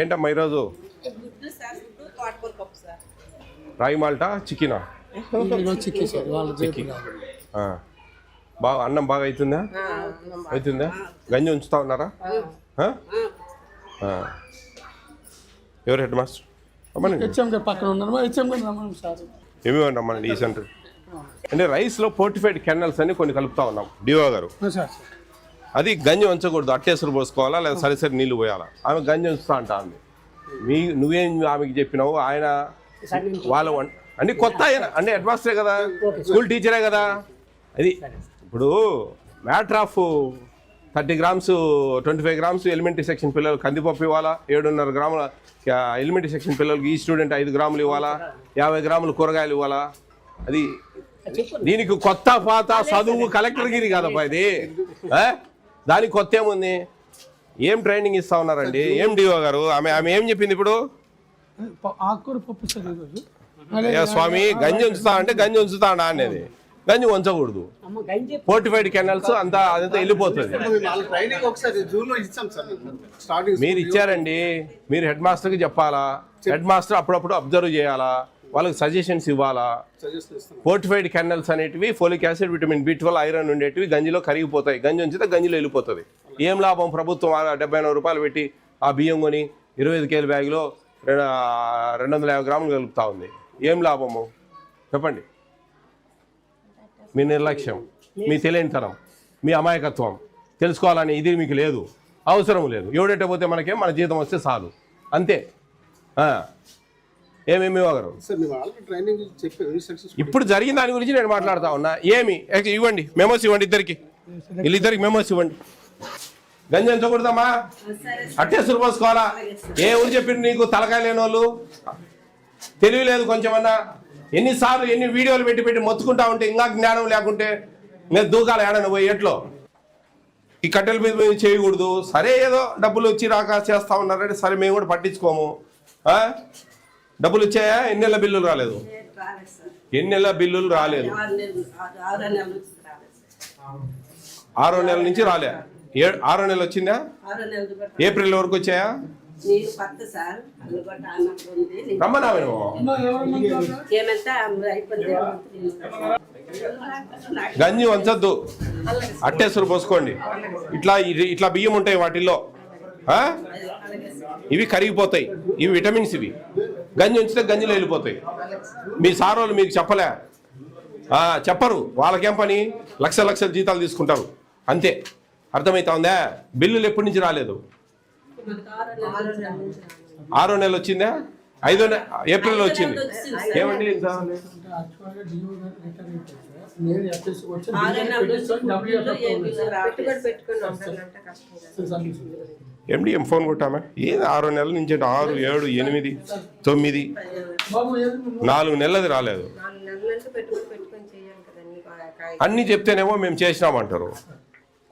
ఏంటమ్మా ఈరోజు? రాయి మాల్టా చికెనా. బాగా అన్నం బాగా అవుతుందా అవుతుందా గంజి ఉంచుతా ఉన్నారా. ఎవరు హెడ్ మాస్టర్? ఏమేమి రమ్మనండి ఈ సెంటర్? అంటే రైస్లో పోర్టిఫైడ్ కెన్నల్స్ అని కొన్ని కలుపుతా ఉన్నాం. డివో గారు. అది గంజి ఉంచకూడదు అట్టేసరి పోసుకోవాలా? లేదా సరి సరి నీళ్ళు పోయాలా? ఆమె గంజి ఉంచుతా అంటా అంది మీ నువ్వేం ఆమెకి చెప్పినావు? ఆయన వాళ్ళ అంటే కొత్త ఆయన. అంటే మాస్టరే కదా? స్కూల్ టీచరే కదా? అది ఇప్పుడు matter of thirty grams twenty five grams elementary section పిల్లలు కందిపప్పు ఇవ్వాలా? ఏడున్నర గ్రాముల ఎలిమెంటరీ సెక్షన్ పిల్లలకి ఈ స్టూడెంట్ ఐదు గ్రాములు ఇవ్వాలా? యాభై గ్రాములు కూరగాయలు ఇవ్వాలా? అది దీనికి కొత్త పాత చదువు కలెక్టర్ గిరి కాదప్పా ఇది? దానికి కొత్త ఏముంది? ఏం ట్రైనింగ్ ఇస్తా ఉన్నారండి? ఏం డిఓ గారు? ఆమె ఆమె ఏం చెప్పింది ఇప్పుడు? ఆకుకూర పప్పు సార్ ఈరోజు ఏ స్వామి గంజి ఉంచుతా అంటే గంజి ఉంచుతా అన్నా అనేది. గంజి ఉంచకూడదు. ఫోర్టిఫైడ్ కెనల్స్ అంతా అదంతా వెళ్ళిపోతుంది. వాళ్ళ ట్రైనింగ్ ఒకసారి జూన్లో ఇచ్చాం సార్. స్టార్టింగ్ మీరు ఇచ్చారండి. మీరు హెడ్ మాస్టర్కి చెప్పాలా? హెడ్ మాస్టర్ అప్పుడప్పుడు అబ్జర్వ్ చేయాలా? వాళ్ళకి సజెషన్స్ ఇవ్వాలా? ఫోర్టిఫైడ్ కెనల్స్ అనేటివి folic acid vitamin B twelve iron ఉండేటివి గంజిలో కరిగిపోతాయి. గంజి ఉంచితే గంజిలో వెళ్ళిపోతుంది. ఏం లాభం? ప్రభుత్వం డెబ్బై ఎనభై రూపాయలు పెట్టి ఆ బియ్యం కొని ఇరవై ఐదు కేల బ్యాగ్లో రెండు రెండు వందల యాభై గ్రాములు కలుపుతా ఉంది. ఏం లాభము? చెప్పండి. మీ నిర్లక్ష్యం మీ తెలియనితనం మీ అమాయకత్వం. తెలుసుకోవాలని ఇది మీకు లేదు. అవసరం లేదు. ఎవడంటే పోతే మనకేం? మన జీతం వస్తే చాలు. అంతే. ఏమేమి ఇవ్వగలరు? ఇప్పుడు జరిగిన దాని గురించి నేను మాట్లాడుతా ఉన్నా. ఏమి? ఇవ్వండి. మెమోస్ ఇవ్వండి ఇద్దరికి. వీళ్ళిద్దరికి మెమోస్ ఇవ్వండి. గంజి ఎంచకూడదమ్మా అట్టే సురపోసుకోవాలా ఏ ఊరు చెప్పిండు నీకు? తలకాయ లేని వాళ్ళు తెలివి లేదు కొంచెమన్నా? ఎన్నిసార్లు ఎన్ని వీడియోలు పెట్టి పెట్టి మొత్తుకుంటా ఉంటే ఇంకా జ్ఞానం లేకుంటే నేను దూకాల ఏడని పోయి ఎట్లో? ఈ కట్టెల మీద మేము చేయకూడదు. సరే ఏదో డబ్బులు వచ్చి రాక చేస్తా ఉన్నారంటే సరే మేము కూడా పట్టించుకోము? డబ్బులు వచ్చాయా ఎన్ని నెలల బిల్లులు రాలేదు? ఎన్ని నెలల బిల్లులు రాలేదు? ఆరు నెలల నుంచి రాలేదు సార్. ఆరో నెలల నుంచి రాలే. ఏ ఆరో నెల వచ్చిందా? ఏప్రిల్ వరకు వచ్చాయా? నాకు గంజి వంచద్దు. అట్టేసురు పోసుకోండి. ఇట్లా ఇది- ఇట్లా బియ్యం ఉంటాయి వాటిల్లో. ఇవి కరిగిపోతాయి. ఇవి విటమిన్స్ ఇవి. గంజి ఉంచితే గంజిలో వెళ్ళిపోతాయి. మీ సారోళ్ళు మీకు చెప్పలే. చెప్పరు. వాళ్ళకేం పని? లక్ష లక్షల జీతాలు తీసుకుంటారు. అంతే. అర్థమవుతా ఉందా? బిల్లులు ఎప్పటి నుంచి రాలేదు? ఆరో నెలలు వచ్చిందా? ఐదో నెల ఏప్రిల్లో వచ్చింది. ఏమండి. ఎండిఎం ఫోన్ కొట్టామా ఏది ఆరో నెలల నుంచి అంటే ఆరు ఏడు ఎనిమిది తొమ్మిది? బాబు ఏది నువ్వు? నాలుగు నెలలది రాలేదు. అన్నీ చెప్తేనేమో మేము చేసినామంటారు.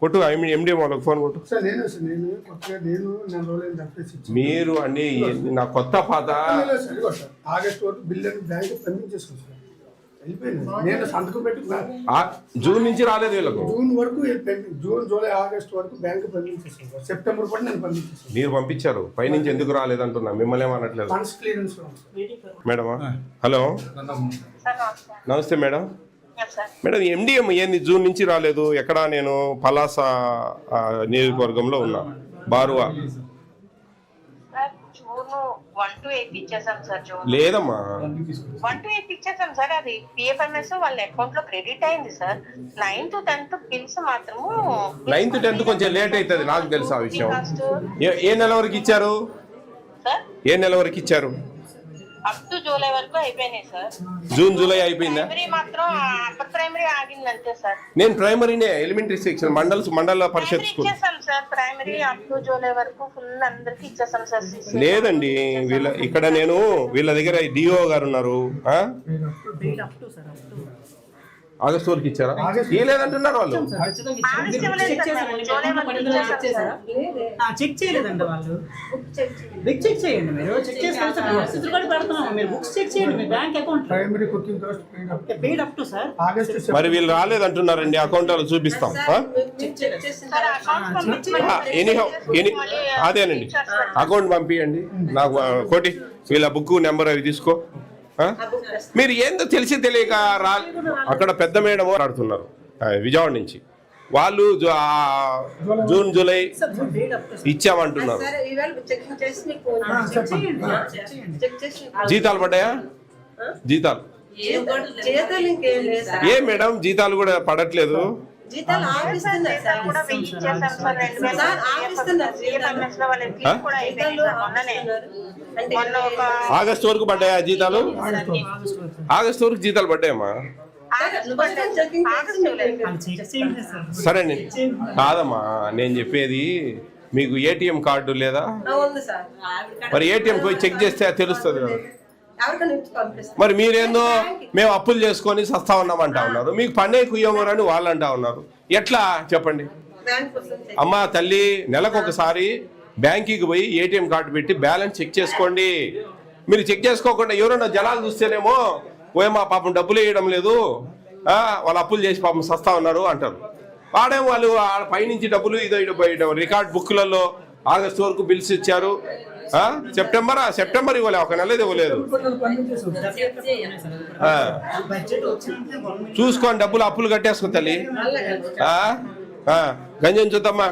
కొట్టు ఎండిఎం వాళ్ళకి ఫోన్ కొట్టు. మీరు అండి నా కొత్త పాత ఆగస్ట్ వరకు బిల్ బ్యాంక్ జూన్ నుంచి రాలేదు వీళ్ళకు. జూన్ వరకు జూన్ జూలై ఆగస్ట్ వరకు బ్యాంక్ పంపించేసాను సెప్టెంబర్ కూడా నేను పంపించేసాను మీరు పంపించారు. పైనుంచి ఎందుకు రాలేదంటున్నా మిమ్మల్ని ఏమనట్లేదు మేడమా? హలో? నమస్తే మేడం. మేడం ఎండిఎం ఏంది? జూన్ నుంచి రాలేదు. ఎక్కడ నేను? పలాస నియోజకవర్గంలో ఉన్నా. బారువా? లేదమ్మా. వన్ టు ఇచ్చేసాం సార్ అది పిఎఫ్ఎంఎస్ వాళ్ళ అకౌంట్లో క్రెడిట్ అయింది సార్. నైన్త్ టెన్త్ బిల్స్ మాత్రము నైన్త్ టెన్త్ కొంచెం లేట్ అవుతుంది నాకు తెలుసు ఆ విషయం. ఏ ఏ నెల వరకు ఇచ్చారు? ఏ నెల వరకు ఇచ్చారు? అప్ టు జూలై వరకు అయిపోయినాయి సార్. జూన్ జూలై అయిపోయిందా? ప్రైమరీ మాత్రం అప్పర్ ప్రైమరీ ఆగింది అంతే సార్. నేను ప్రైమరీనే ఎలిమెంటరీ సెక్షన్ మండల్స్ మండల పరిషత్ ప్రైమరీ స్కూల్. ఇచ్చేసాం sir primary up to July వరకు ఫుల్ అందరికి ఇచ్చేసాం సార్ CC. లేదండి వీళ్ళ ఇక్కడ నేను వీళ్ళ దగ్గర డిఓ గారు ఉన్నారు ఆ? ఆగస్ట్ వరకు ఇచ్చారా? ఆగస్ట్. ఇవ్వలేదంటున్నారు వాళ్ళు. చెక్ చేయలేదండి చెక్ చేయండి. మీరు. చెక్ చేసుకొని సార్? పరిస్థితులు కూడా పెడుతున్నాము మీరు బుక్స్ చెక్ చేయండి. మీ bank account primary cooking cost paid up paid up to sir. August మరి వీళ్ళు రాలేదంటున్నారండి. అకౌంట్ వాళ్ళు చూపిస్తాం. ఎనీహౌ ఎనీ అదేనండి. అకౌంట్ పంపించండి నాకు కోటి వీళ్ళ బుక్ నెంబర్ అవి తీసుకో? మీరు ఏందో తెలిసి తెలియక రా అక్కడ పెద్ద మేడం ఆడుతున్నారు విజయవాడ నుంచి. వాళ్ళు జూన్ జూలై ఇచ్చామంటున్నారు. జీతాలు పడ్డాయా? జీతాలు. ఏ మేడం జీతాలు కూడా పడట్లేదు. జీతాలు ఆపిస్తున్నారు సార్. కూడా సార్ రెండు వేల ఆపిస్తున్నారు కూడా అంటే ఆగస్ట్ వరకు పడ్డాయా జీతాలు? ఆగస్ట్ వరకు. జీతాలు పడ్డాయమ్మా? ఆగస్ట్ నువ్వు వస్తే చెకింగ్ చేసి ఆగస్ట్ ఇవ్వలేదు సార్. చెక్ చేయండి సార్. సరే అండి కాదమ్మా నేను చెప్పేది మీకు ఏటీఎం కార్డు లేదా? మరి ఏటీఎం పోయి చెక్ చేస్తే తెలుస్తుంది కదా. మరి మీరేందో మేము అప్పులు చేసుకొని సస్తా ఉన్నామంటా ఉన్నారు. మీకు పండే కుయ్యమని వాళ్ళు అంటా ఉన్నారు. ఎట్లా? చెప్పండి. అమ్మా తల్లి నెలకు ఒకసారి బ్యాంకీకి పోయి ఏటీఎం కార్డు పెట్టి బ్యాలెన్స్ చెక్ చేసుకోండి. మీరు చెక్ చేసుకోకుండా ఎవరైనా జనాలు చూస్తేనేమో ఓయమ్మా పాపం డబ్బులు వేయడం లేదు. వాళ్ళు అప్పులు చేసి పాపం సస్తా ఉన్నారు అంటారు. వాడేమో వాళ్ళు పైనుంచి డబ్బులు ఇదో రికార్డ్ బుక్లలో ఆగస్ట్ వరకు బిల్స్ ఇచ్చారు. సెప్టెంబర్? సెప్టెంబర్ ఇవ్వలే ఒక నెల ఇవ్వలేదు. చూసుకోండి డబ్బులు అప్పులు కట్టేసుకో తల్లి. గంజం చూద్దామా?